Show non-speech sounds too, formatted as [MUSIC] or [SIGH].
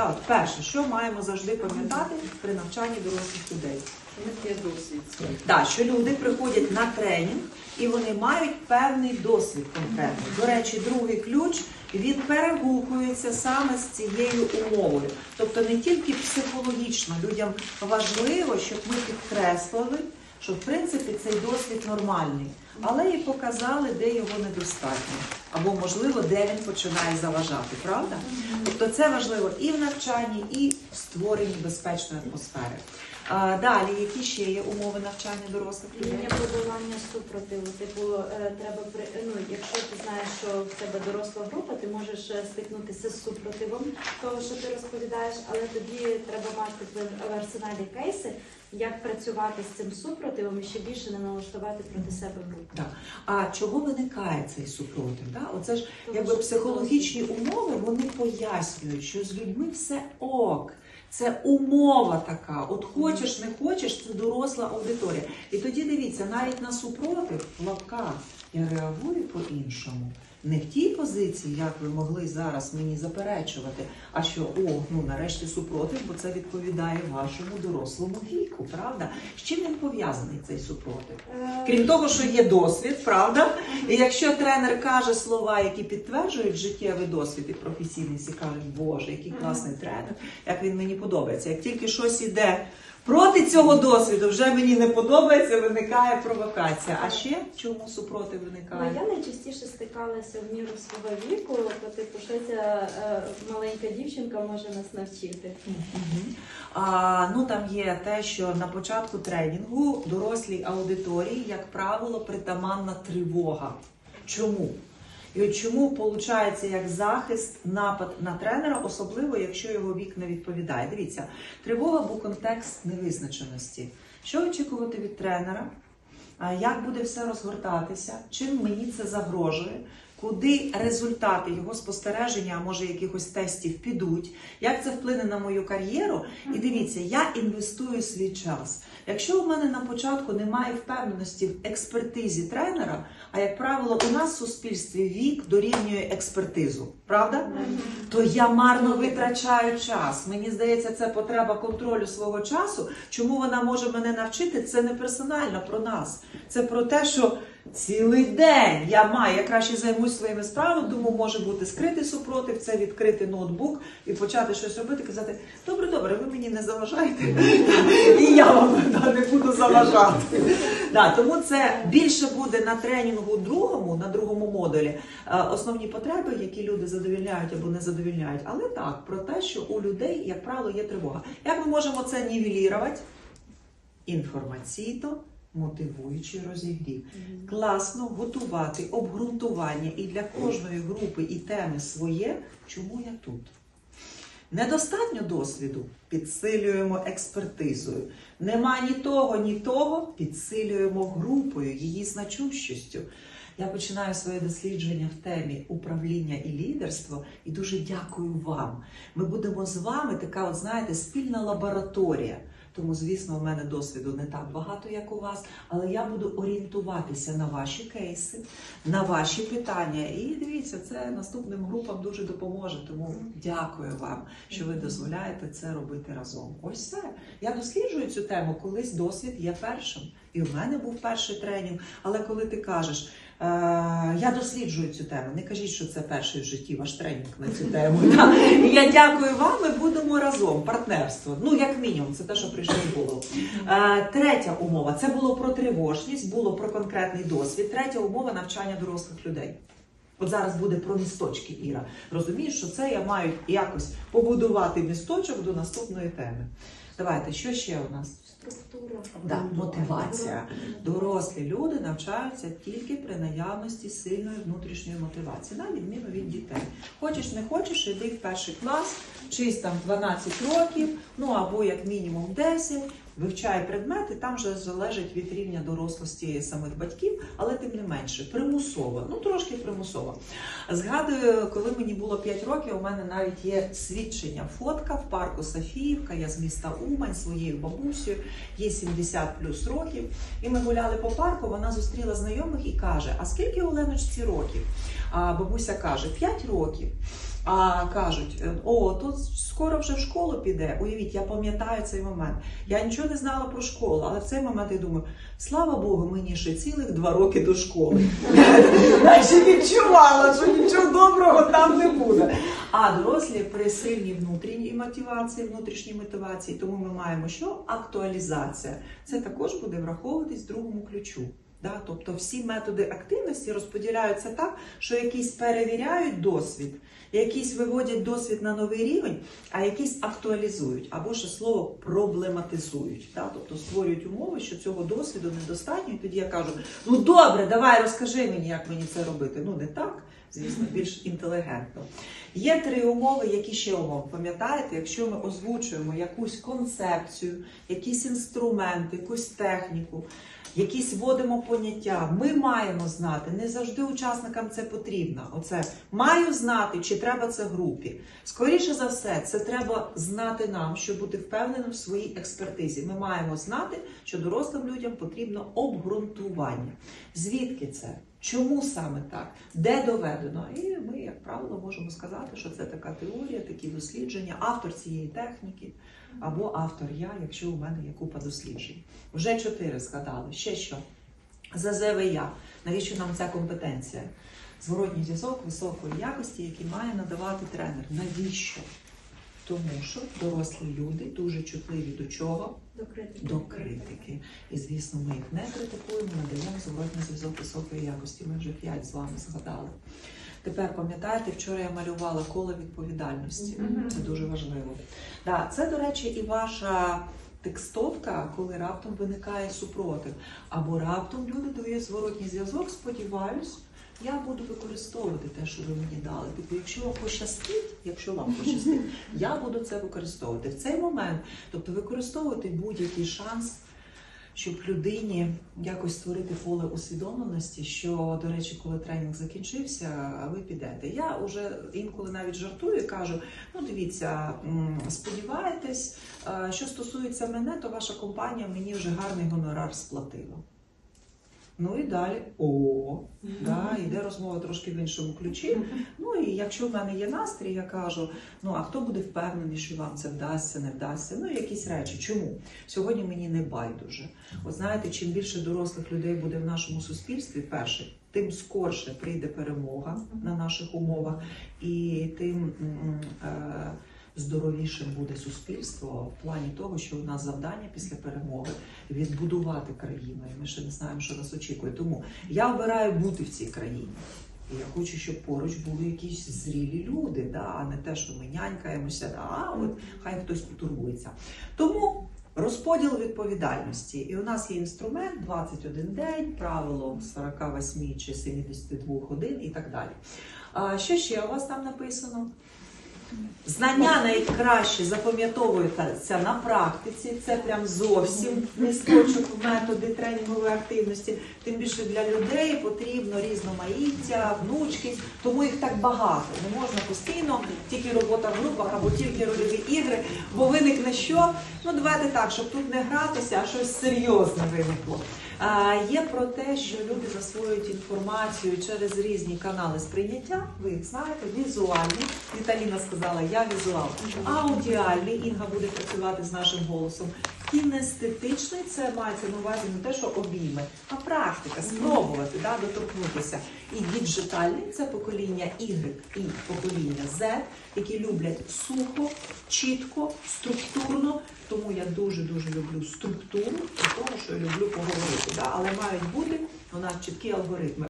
Да, от перше, що маємо завжди пам'ятати при навчанні дорослих людей. Є досвід. Да, що люди приходять на тренінг і вони мають певний досвід конкретний. До речі, другий ключ він перегукується саме з цією умовою. Тобто не тільки психологічно людям важливо, щоб ми підкреслили, що в принципі цей досвід нормальний, але і показали, де його недостатньо, або можливо, де він починає заважати, правда? Тобто це важливо і в навчанні, і в створенні безпечної атмосфери. А, далі, які ще є умови навчання дорослих людей? Рівня подолання супротиву. Типу, треба при ну, якщо ти знаєш, що в тебе доросла група, ти можеш е, стикнутися з супротивом того, що ти розповідаєш, але тоді треба мати в арсеналі кейси, як працювати з цим супротивом і ще більше не налаштувати проти себе групу. Так. А чого виникає цей супротив? Да? Оце ж Тому якби психологічні умови вони пояснюють, що з людьми все ок. Це умова така. От хочеш, не хочеш, це доросла аудиторія. І тоді дивіться, навіть на супротив в лапках я реагую по-іншому. Не в тій позиції, як ви могли зараз мені заперечувати, а що о, ну нарешті супротив, бо це відповідає вашому дорослому віку, правда? З чим він пов'язаний цей супротив? Е, Крім того, що є досвід, правда? І якщо тренер каже слова, які підтверджують життєвий досвід і професійний, всі кажуть, Боже, який класний тренер, як він мені подобається. Як тільки щось іде проти цього досвіду, вже мені не подобається, виникає провокація. А ще чому супротив Ну, виникає? я найчастіше стикалася в міру свого віку, то типу, що ця е, маленька дівчинка може нас навчити. А, ну там є те, що на початку тренінгу дорослій аудиторії, як правило, притаманна тривога. Чому? І от чому виходить як захист напад на тренера, особливо якщо його вік не відповідає. Дивіться, тривога був контекст невизначеності. Що очікувати від тренера? Як буде все розгортатися? Чим мені це загрожує? Куди результати його спостереження, а може якихось тестів підуть? Як це вплине на мою кар'єру? І дивіться, я інвестую свій час. Якщо у мене на початку немає впевненості в експертизі тренера, а як правило, у нас в суспільстві вік дорівнює експертизу, правда? То я марно витрачаю час. Мені здається, це потреба контролю свого часу. Чому вона може мене навчити? Це не персонально про нас. Це про те, що цілий день я маю, я краще займусь своїми справами, думаю, може бути скритий супротив, це відкрити ноутбук і почати щось робити, казати, добре, добре, ви мені не заважаєте, і я вам не буду заважати. Тому це більше буде на тренінгу другому, на другому модулі, е, основні потреби, які люди задовільняють або не задовільняють. Але так, про те, що у людей, як правило, є тривога. Як ми можемо це нівелірувати? Інформаційно, мотивуючи розігрів. Класно готувати обґрунтування і для кожної групи і теми своє, чому я тут. Недостатньо досвіду підсилюємо експертизою. Нема ні того, ні того, підсилюємо групою, її значущістю. Я починаю своє дослідження в темі управління і лідерство і дуже дякую вам. Ми будемо з вами така, от знаєте, спільна лабораторія. Тому, звісно, у мене досвіду не так багато, як у вас, але я буду орієнтуватися на ваші кейси, на ваші питання. І дивіться, це наступним групам дуже допоможе. Тому дякую вам, що ви дозволяєте це робити разом. Ось все. Я досліджую цю тему. Колись досвід є першим. І в мене був перший тренінг. Але коли ти кажеш, я досліджую цю тему, не кажіть, що це перший в житті ваш тренінг на цю тему. [LAUGHS] Я дякую вам. Ми будемо разом. Партнерство. Ну як мінімум, це те, що прийшло в голову. Е, третя умова це було про тривожність, було про конкретний досвід. Третя умова навчання дорослих людей. От зараз буде про місточки, Іра. Розумієш, що це я маю якось побудувати місточок до наступної теми. Давайте, що ще у нас? Структура. Да, мотивація. Дорослі люди навчаються тільки при наявності сильної внутрішньої мотивації, на відміну від дітей. Хочеш, не хочеш, іди в перший клас, вчись там 12 років, ну або як мінімум 10, вивчай предмети, там вже залежить від рівня дорослості самих батьків, але тим не менше, примусово, ну трошки примусово. Згадую, коли мені було 5 років, у мене навіть є свідчення, фотка в парку Софіївка, я з міста Умань своєю бабусею, їй 70 плюс років. І ми гуляли по парку, вона зустріла знайомих і каже: А скільки Оленочці років? А бабуся каже: 5 років. А кажуть, о, тут скоро вже в школу піде. Уявіть, я пам'ятаю цей момент. Я нічого не знала про школу, але в цей момент я думаю, слава Богу, мені ще цілих два роки до школи. [LAUGHS] Я ще відчувала, що нічого доброго там не буде. А дорослі при сильній внутрішній мотивації, внутрішній мотивації, тому ми маємо що? Актуалізація. Це також буде враховуватись в другому ключу. Да? Тобто всі методи активності розподіляються так, що якісь перевіряють досвід, якісь виводять досвід на новий рівень, а якісь актуалізують або ще слово проблематизують. Да? Тобто створюють умови, що цього досвіду недостатньо. І тоді я кажу: ну добре, давай розкажи мені, як мені це робити. Ну не так, звісно, більш інтелігентно. Є три умови, які ще умови. Пам'ятаєте, якщо ми озвучуємо якусь концепцію, якийсь інструмент, якусь техніку, якісь вводимо поняття, ми маємо знати. Не завжди учасникам це потрібно. Оце маю знати, чи треба це групі. Скоріше за все, це треба знати нам, щоб бути впевненим в своїй експертизі. Ми маємо знати, що дорослим людям потрібно обґрунтування. Звідки це? Чому саме так? Де доведено? І ми, як правило, можемо сказати, що це така теорія, такі дослідження, автор цієї техніки або автор я, якщо у мене є купа досліджень. Вже чотири згадали. Ще що? ЗЗВЯ. Навіщо нам ця компетенція? Зворотній зв'язок високої якості, який має надавати тренер. Навіщо? Тому що дорослі люди дуже чутливі до чого? До критики. До критики. І звісно, ми їх не критикуємо, надаємо зворотний зв'язок високої якості. Ми вже п'ять з вами згадали. Тепер пам'ятаєте, вчора я малювала коло відповідальності. Мгм. Це дуже важливо. Да, це, до речі, і ваша текстовка, коли раптом виникає супротив. Або раптом люди дають зворотній зв'язок, сподіваюсь, я буду використовувати те, що ви мені дали. Тобто, якщо вам пощастить, якщо вам пощастить, [LAUGHS] я буду це використовувати. В цей момент, тобто використовувати будь-який шанс, щоб людині якось створити поле усвідомленості, що, до речі, коли тренінг закінчився, ви підете. Я вже інколи навіть жартую і кажу: ну дивіться, сподіваєтесь, е, що стосується мене, то ваша компанія мені вже гарний гонорар сплатила. Ну і далі о, да, йде розмова трошки в іншому ключі. Ну і якщо в мене є настрій, я кажу: ну а хто буде впевнений, що вам це вдасться, не вдасться? Ну якісь речі. Чому? Сьогодні мені не байдуже. От знаєте, чим більше дорослих людей буде в нашому суспільстві, перше, тим скорше прийде перемога на наших умовах, і тим е, здоровішим буде суспільство в плані того, що у нас завдання після перемоги відбудувати країну. І ми ще не знаємо, що нас очікує. Тому я обираю бути в цій країні. І я хочу, щоб поруч були якісь зрілі люди, да, а не те, що ми нянькаємося, да, а от хай хтось потурбується. Тому розподіл відповідальності. І у нас є інструмент 21 день, правило 48 чи 72 годин і так далі. А що ще у вас там написано? Знання найкраще запам'ятовуються на практиці. Це прям зовсім листочок в методи тренінгової активності. Тим більше для людей потрібно різноманіття, внучки, тому їх так багато. Не можна постійно тільки робота в групах або тільки рольові ігри, бо виникне що? Ну давайте так, щоб тут не гратися, а щось серйозне виникло. Є про те, що люди засвоюють інформацію через різні канали сприйняття. Ви їх знаєте, візуальні. Віталіна сказала, я візуал. Аудіальний Інга буде працювати з нашим голосом. Кінестетичний це мається на увазі не те, що обійми, а практика, спробувати да, доторкнутися. І діджитальний це покоління Y і покоління Z, які люблять сухо, чітко, структурно. Тому я дуже дуже люблю структуру, тому, що я люблю поговорити. Да? Але мають бути у нас чіткі алгоритми.